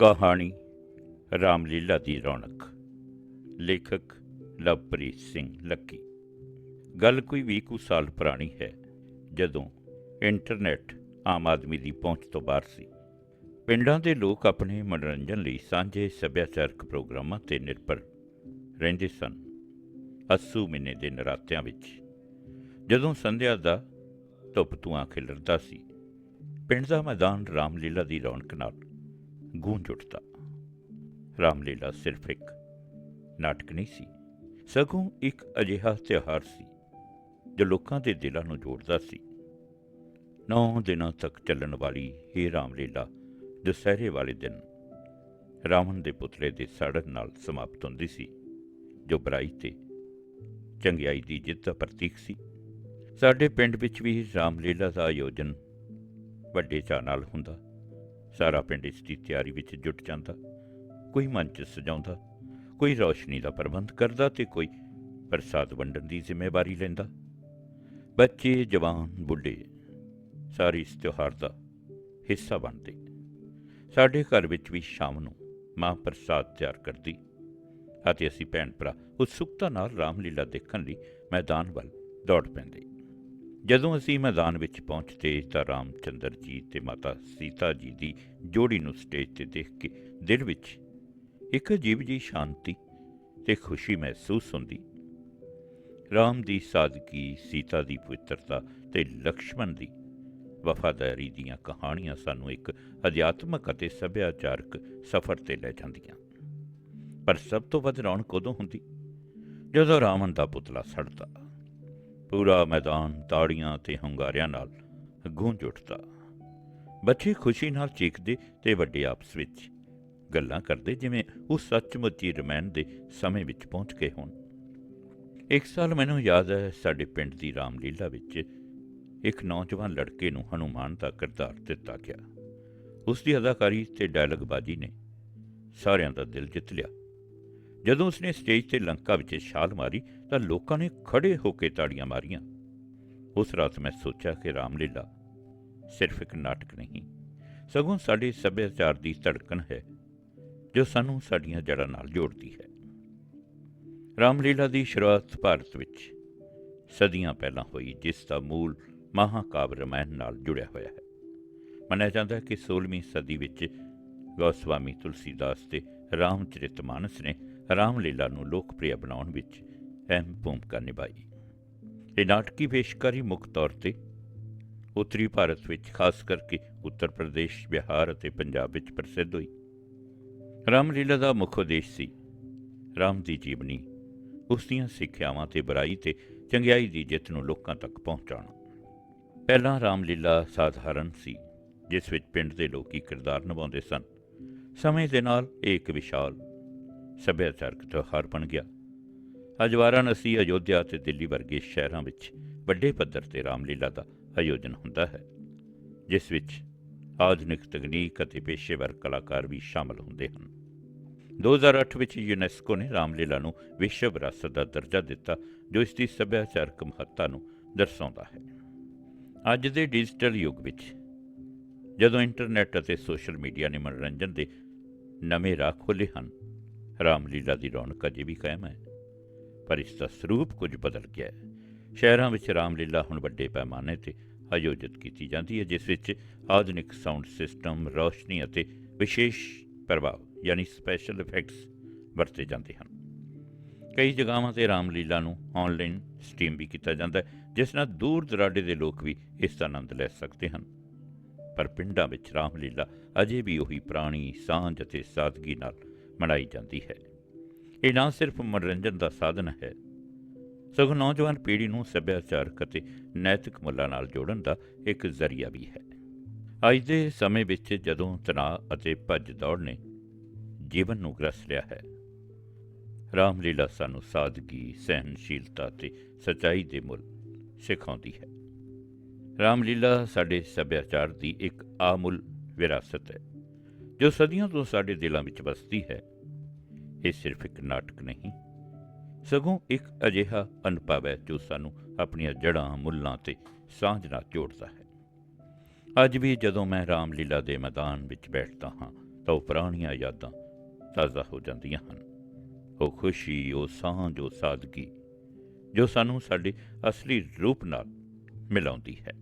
ਕਹਾਣੀ ਰਾਮਲੀਲਾ ਦੀ ਰੌਣਕ। ਲੇਖਕ ਲਵਪ੍ਰੀਤ ਸਿੰਘ ਲੱਕੀ। ਗੱਲ ਕੋਈ 20 ਕੁ ਸਾਲ ਪੁਰਾਣੀ ਹੈ, ਜਦੋਂ ਇੰਟਰਨੈਟ ਆਮ ਆਦਮੀ ਦੀ ਪਹੁੰਚ ਤੋਂ ਬਾਹਰ ਸੀ। ਪਿੰਡਾਂ ਦੇ ਲੋਕ ਆਪਣੇ ਮਨੋਰੰਜਨ ਲਈ ਸਾਂਝੇ ਸੱਭਿਆਚਾਰਕ ਪ੍ਰੋਗਰਾਮਾਂ ਤੇ ਨਿਰਭਰ ਰਹਿੰਦੇ ਸਨ। ਅੱਸੂ ਮਹੀਨੇ ਦੇ ਨਰਾਤਿਆਂ ਵਿੱਚ, ਜਦੋਂ ਸੰਧਿਆ ਦਾ ਧੁੱਪ ਧੂਆਂ ਖਿਲਰਦਾ ਸੀ, ਪਿੰਡ ਦਾ ਮੈਦਾਨ ਰਾਮਲੀਲਾ ਦੀ ਰੌਣਕ ਨਾਲ ਗੂੰਜ ਉੱਠਦਾ। ਰਾਮਲੀਲਾ ਸਿਰਫ ਇੱਕ ਨਾਟਕ ਨਹੀਂ ਸੀ, ਸਗੋਂ ਇੱਕ ਅਜਿਹਾ ਤਿਉਹਾਰ ਸੀ, ਜੋ ਲੋਕਾਂ ਦੇ ਦਿਲਾਂ ਨੂੰ ਜੋੜਦਾ ਸੀ। ਨੌ ਦਿਨਾਂ ਤੱਕ ਚੱਲਣ ਵਾਲੀ ਇਹ ਰਾਮਲੀਲਾ ਦੁਸਹਿਰੇ ਵਾਲੇ ਦਿਨ ਰਾਵਣ ਦੇ ਪੁਤਲੇ ਦੇ ਸੜਨ ਨਾਲ ਸਮਾਪਤ ਹੁੰਦੀ ਸੀ, ਜੋ ਬੁਰਾਈ ਤੇ ਚੰਗਿਆਈ ਦੀ ਜਿੱਤ ਦਾ ਪ੍ਰਤੀਕ ਸੀ। ਸਾਡੇ ਪਿੰਡ ਵਿੱਚ ਵੀ ਰਾਮਲੀਲਾ ਦਾ ਆਯੋਜਨ ਵੱਡੇ ਚਾਅ ਨਾਲ ਹੁੰਦਾ ਸਾਰਾ ਪਿੰਡ ਇਸ ਦੀ ਤਿਆਰੀ ਵਿੱਚ ਜੁਟ ਜਾਂਦਾ। ਕੋਈ ਮੰਚ ਸਜਾਉਂਦਾ, ਕੋਈ ਰੌਸ਼ਨੀ ਦਾ ਪ੍ਰਬੰਧ ਕਰਦਾ ਤੇ ਕੋਈ ਪ੍ਰਸਾਦ ਵੰਡਣ ਦੀ ਜ਼ਿੰਮੇਵਾਰੀ ਲੈਂਦਾ। ਬੱਚੇ, ਜਵਾਨ, ਬੁੱਢੇ, ਸਾਰੇ ਇਸ ਤਿਉਹਾਰ ਦਾ ਹਿੱਸਾ ਬਣਦੇ। ਸਾਡੇ ਘਰ ਵਿੱਚ ਵੀ ਸ਼ਾਮ ਨੂੰ ਮਾਂ ਪ੍ਰਸਾਦ ਤਿਆਰ ਕਰਦੀ ਅਤੇ ਅਸੀਂ ਭੈਣ ਭਰਾ ਉਤਸੁਕਤਾ ਨਾਲ ਰਾਮਲੀਲਾ ਦੇਖਣ ਲਈ ਮੈਦਾਨ ਵੱਲ ਦੌੜ ਪੈਂਦੇ। ਜਦੋਂ ਅਸੀਂ ਮੈਦਾਨ ਵਿੱਚ ਪਹੁੰਚਦੇ ਤਾਂ ਰਾਮਚੰਦਰ ਜੀ ਤੇ ਮਾਤਾ ਸੀਤਾ ਜੀ ਦੀ ਜੋੜੀ ਨੂੰ ਸਟੇਜ ਤੇ ਦੇਖ ਕੇ ਦਿਲ ਵਿੱਚ ਇੱਕ ਅਜੀਬ ਜੀ ਸ਼ਾਂਤੀ ਤੇ ਖੁਸ਼ੀ ਮਹਿਸੂਸ ਹੁੰਦੀ। ਰਾਮ ਦੀ ਸਾਦਗੀ, ਸੀਤਾ ਦੀ ਪਵਿੱਤਰਤਾ ਤੇ ਲਕਸ਼ਮਣ ਦੀ ਵਫਾਦਾਰੀ ਦੀਆਂ ਕਹਾਣੀਆਂ ਸਾਨੂੰ ਇੱਕ ਅਧਿਆਤਮਕ ਅਤੇ ਸੱਭਿਆਚਾਰਕ ਸਫ਼ਰ ਤੇ ਲੈ ਜਾਂਦੀਆਂ। ਪਰ ਸਭ ਤੋਂ ਵੱਧ ਰੌਣਕ ਉਦੋਂ ਹੁੰਦੀ ਜਦੋਂ ਰਾਵਣ ਦਾ ਪੁਤਲਾ ਸੜਦਾ। ਪੂਰਾ ਮੈਦਾਨ ਤਾੜੀਆਂ ਤੇ ਹੰਗਾਰਿਆਂ ਨਾਲ ਗੂੰਜ ਉੱਠਦਾ। ਬੱਚੇ ਖੁਸ਼ੀ ਨਾਲ ਚੀਕਦੇ ਤੇ ਵੱਡੇ ਆਪਸ ਵਿੱਚ ਗੱਲਾਂ ਕਰਦੇ ਜਿਵੇਂ ਉਹ ਸੱਚਮੁੱਚ ਹੀ ਰਮੈਨ ਦੇ ਸਮੇਂ ਵਿੱਚ ਪਹੁੰਚ ਗਏ ਹੋਣ। ਇੱਕ ਸਾਲ ਮੈਨੂੰ ਯਾਦ ਹੈ ਸਾਡੇ ਪਿੰਡ ਦੀ ਰਾਮਲੀਲਾ ਵਿੱਚ ਇੱਕ ਨੌਜਵਾਨ ਲੜਕੇ ਨੂੰ ਹਨੂਮਾਨ ਦਾ ਕਿਰਦਾਰ ਦਿੱਤਾ ਗਿਆ। ਉਸ ਦੀ ਅਦਾਕਾਰੀ ਤੇ ਡਾਇਲੌਗਬਾਜ਼ੀ ਨੇ ਸਾਰਿਆਂ ਦਾ ਦਿਲ ਜਿੱਤ ਲਿਆ। ਜਦੋਂ ਉਸਨੇ ਸਟੇਜ ਤੇ ਲੰਕਾ ਵਿੱਚ ਛਾਲ ਮਾਰੀ ਤਾਂ ਲੋਕਾਂ ਨੇ ਖੜੇ ਹੋ ਕੇ ਤਾੜੀਆਂ ਮਾਰੀਆਂ। ਉਸ ਰਾਤ ਮੈਂ ਸੋਚਿਆ ਕਿ ਰਾਮਲੀਲਾ ਸਿਰਫ ਇੱਕ ਨਾਟਕ ਨਹੀਂ, ਸਗੋਂ ਸਾਡੇ ਸੱਭਿਆਚਾਰ ਦੀ ਧੜਕਣ ਹੈ, ਜੋ ਸਾਨੂੰ ਸਾਡੀਆਂ ਜੜ੍ਹਾਂ ਨਾਲ ਜੋੜਦੀ ਹੈ। ਰਾਮਲੀਲਾ ਦੀ ਸ਼ੁਰੂਆਤ ਭਾਰਤ ਵਿੱਚ ਸਦੀਆਂ ਪਹਿਲਾਂ ਹੋਈ, ਜਿਸ ਦਾ ਮੂਲ ਮਹਾਕਾਵ ਰਮਾਇਣ ਨਾਲ ਜੁੜਿਆ ਹੋਇਆ ਹੈ। ਮੰਨਿਆ ਜਾਂਦਾ ਹੈ ਕਿ 16ਵੀਂ ਸਦੀ ਵਿੱਚ ਗੋਸਵਾਮੀ ਤੁਲਸੀਦਾਸ ਤੇ ਰਾਮਚਰਿਤਮਾਨਸ ਨੇ ਰਾਮਲੀਲਾ ਨੂੰ ਲੋਕਪ੍ਰਿਯ ਬਣਾਉਣ ਵਿੱਚ ਅਹਿਮ ਭੂਮਿਕਾ ਨਿਭਾਈ। ਇਹ ਨਾਟਕੀ ਪੇਸ਼ਕਾਰੀ ਮੁੱਖ ਤੌਰ ਤੇ ਉੱਤਰੀ ਭਾਰਤ ਵਿੱਚ, ਖਾਸ ਕਰਕੇ ਉੱਤਰ ਪ੍ਰਦੇਸ਼, ਬਿਹਾਰ ਅਤੇ ਪੰਜਾਬ ਵਿੱਚ ਪ੍ਰਸਿੱਧ ਹੋਈ। ਰਾਮਲੀਲਾ ਦਾ ਮੁੱਖ ਉਦੇਸ਼ ਸੀ ਰਾਮ ਦੀ ਜੀਵਨੀ, ਉਸ ਦੀਆਂ ਸਿੱਖਿਆਵਾਂ ਤੇ ਬੁਰਾਈ ਤੇ ਚੰਗਿਆਈ ਦੀ ਜਿੱਤ ਨੂੰ ਲੋਕਾਂ ਤੱਕ ਪਹੁੰਚਾਉਣਾ। ਪਹਿਲਾਂ ਰਾਮਲੀਲਾ ਸਾਧਾਰਨ ਸੀ, ਜਿਸ ਵਿੱਚ ਪਿੰਡ ਦੇ ਲੋਕੀ ਕਿਰਦਾਰ ਨਿਭਾਉਂਦੇ ਸਨ। ਸਮੇਂ ਦੇ ਨਾਲ ਇਹ ਇੱਕ ਵਿਸ਼ਾਲ ਸੱਭਿਆਚਾਰਕ ਤਿਉਹਾਰ ਬਣ ਗਿਆ। ਅੱਜ ਵਾਰਾਣਸੀ ਅਯੋਧਿਆ ਤੇ ਦਿੱਲੀ ਵਰਗੇ ਸ਼ਹਿਰਾਂ ਵਿੱਚ ਵੱਡੇ ਪੱਧਰ ਤੇ ਰਾਮਲੀਲਾ ਦਾ ਆਯੋਜਨ ਹੁੰਦਾ ਹੈ, ਜਿਸ ਵਿੱਚ ਆਧੁਨਿਕ ਤਕਨੀਕ ਅਤੇ ਪੇਸ਼ੇਵਰ ਕਲਾਕਾਰ ਵੀ ਸ਼ਾਮਲ ਹੁੰਦੇ ਹਨ। 2008 ਵਿੱਚ ਯੂਨੈਸਕੋ ਨੇ ਰਾਮਲੀਲਾ ਨੂੰ ਵਿਸ਼ਵ ਵਿਰਾਸਤ ਦਾ ਦਰਜਾ ਦਿੱਤਾ, ਜੋ ਇਸ ਦੀ ਸੱਭਿਆਚਾਰਕ ਮਹੱਤਤਾ ਨੂੰ ਦਰਸਾਉਂਦਾ ਹੈ। ਅੱਜ ਦੇ ਡਿਜੀਟਲ ਯੁੱਗ ਵਿੱਚ ਜਦੋਂ ਇੰਟਰਨੈਟ ਅਤੇ ਸੋਸ਼ਲ ਮੀਡੀਆ ਨੇ ਮਨੋਰੰਜਨ ਦੇ ਨਵੇਂ ਰਾਹ ਖੋਲ੍ਹੇ ਹਨ ਰਾਮਲੀਲਾ ਦੀ ਰੌਣਕ ਅਜੇ ਵੀ ਕਾਇਮ ਹੈ, ਪਰ ਇਸ ਦਾ ਸਰੂਪ ਕੁਝ ਬਦਲ ਗਿਆ ਹੈ। ਸ਼ਹਿਰਾਂ ਵਿੱਚ ਰਾਮਲੀਲਾ ਹੁਣ ਵੱਡੇ ਪੈਮਾਨੇ ਤੇ ਆਯੋਜਿਤ ਕੀਤੀ ਜਾਂਦੀ ਹੈ, ਜਿਸ ਵਿੱਚ ਆਧੁਨਿਕ ਸਾਊਂਡ ਸਿਸਟਮ, ਰੌਸ਼ਨੀ ਅਤੇ ਵਿਸ਼ੇਸ਼ ਪ੍ਰਭਾਵ, ਯਾਨੀ ਸਪੈਸ਼ਲ ਇਫੈਕਟਸ ਵਰਤੇ ਜਾਂਦੇ ਹਨ। ਕਈ ਜਗ੍ਹਾਵਾਂ ਤੇ ਰਾਮਲੀਲਾ ਨੂੰ ਆਨਲਾਈਨ ਸਟ੍ਰੀਮ ਵੀ ਕੀਤਾ ਜਾਂਦਾ ਹੈ, ਜਿਸ ਨਾਲ ਦੂਰ ਦਰਾਡੇ ਦੇ ਲੋਕ ਵੀ ਇਸ ਦਾ ਆਨੰਦ ਲੈ ਸਕਦੇ ਹਨ। ਪਰ ਪਿੰਡਾਂ ਵਿੱਚ ਰਾਮਲੀਲਾ ਅਜੇ ਵੀ ਉਹੀ ਪੁਰਾਣੀ ਸਾਂਝ ਅਤੇ ਸਾਦਗੀ ਨਾਲ ਮਨਾਈ ਜਾਂਦੀ ਹੈ। ਇਹ ਨਾ ਸਿਰਫ ਮਨੋਰੰਜਨ ਦਾ ਸਾਧਨ ਹੈ। ਸਗੋਂ ਨੌਜਵਾਨ ਪੀੜ੍ਹੀ ਨੂੰ ਸੱਭਿਆਚਾਰਕ ਅਤੇ ਨੈਤਿਕ ਮੁੱਲਾਂ ਨਾਲ ਜੋੜਨ ਦਾ ਇੱਕ ਜ਼ਰੀਆ ਵੀ ਹੈ। ਅੱਜ ਦੇ ਸਮੇਂ ਵਿੱਚ ਜਦੋਂ ਤਣਾਅ ਅਤੇ ਭੱਜ ਦੌੜ ਨੇ ਜੀਵਨ ਨੂੰ ਗ੍ਰਸ ਲਿਆ ਹੈ, ਰਾਮਲੀਲਾ ਸਾਨੂੰ ਸਾਦਗੀ ਸਹਿਨਸ਼ੀਲਤਾ ਤੇ ਸਚਾਈ ਦੇ ਮੁੱਲ ਸਿਖਾਉਂਦੀ ਹੈ। ਰਾਮਲੀਲਾ ਸਾਡੇ ਸੱਭਿਆਚਾਰ ਦੀ ਇੱਕ ਆਮੁੱਲ ਵਿਰਾਸਤ ਹੈ। ਜੋ ਸਦੀਆਂ ਤੋਂ ਸਾਡੇ ਦਿਲਾਂ ਵਿੱਚ ਵਸਦੀ ਹੈ, ਇਹ ਸਿਰਫ ਇੱਕ ਨਾਟਕ ਨਹੀਂ, ਸਗੋਂ ਇੱਕ ਅਜਿਹਾ ਅਨੁਭਵ ਹੈ ਜੋ ਸਾਨੂੰ ਆਪਣੀਆਂ ਜੜ੍ਹਾਂ, ਮੁੱਲਾਂ ਤੇ ਸਾਂਝ ਨਾਲ ਜੋੜਦਾ ਹੈ। ਅੱਜ ਵੀ ਜਦੋਂ ਮੈਂ ਰਾਮਲੀਲਾ ਦੇ ਮੈਦਾਨ ਵਿੱਚ ਬੈਠਦਾ ਹਾਂ, ਤਾਂ ਉਹ ਪੁਰਾਣੀਆਂ ਯਾਦਾਂ ਤਾਜ਼ਾ ਹੋ ਜਾਂਦੀਆਂ ਹਨ। ਉਹ ਖੁਸ਼ੀ, ਉਹ ਸਾਂਝ, ਉਹ ਸਾਦਗੀ, ਜੋ ਸਾਨੂੰ ਸਾਡੇ ਅਸਲੀ ਰੂਪ ਨਾਲ ਮਿਲਾਉਂਦੀ ਹੈ।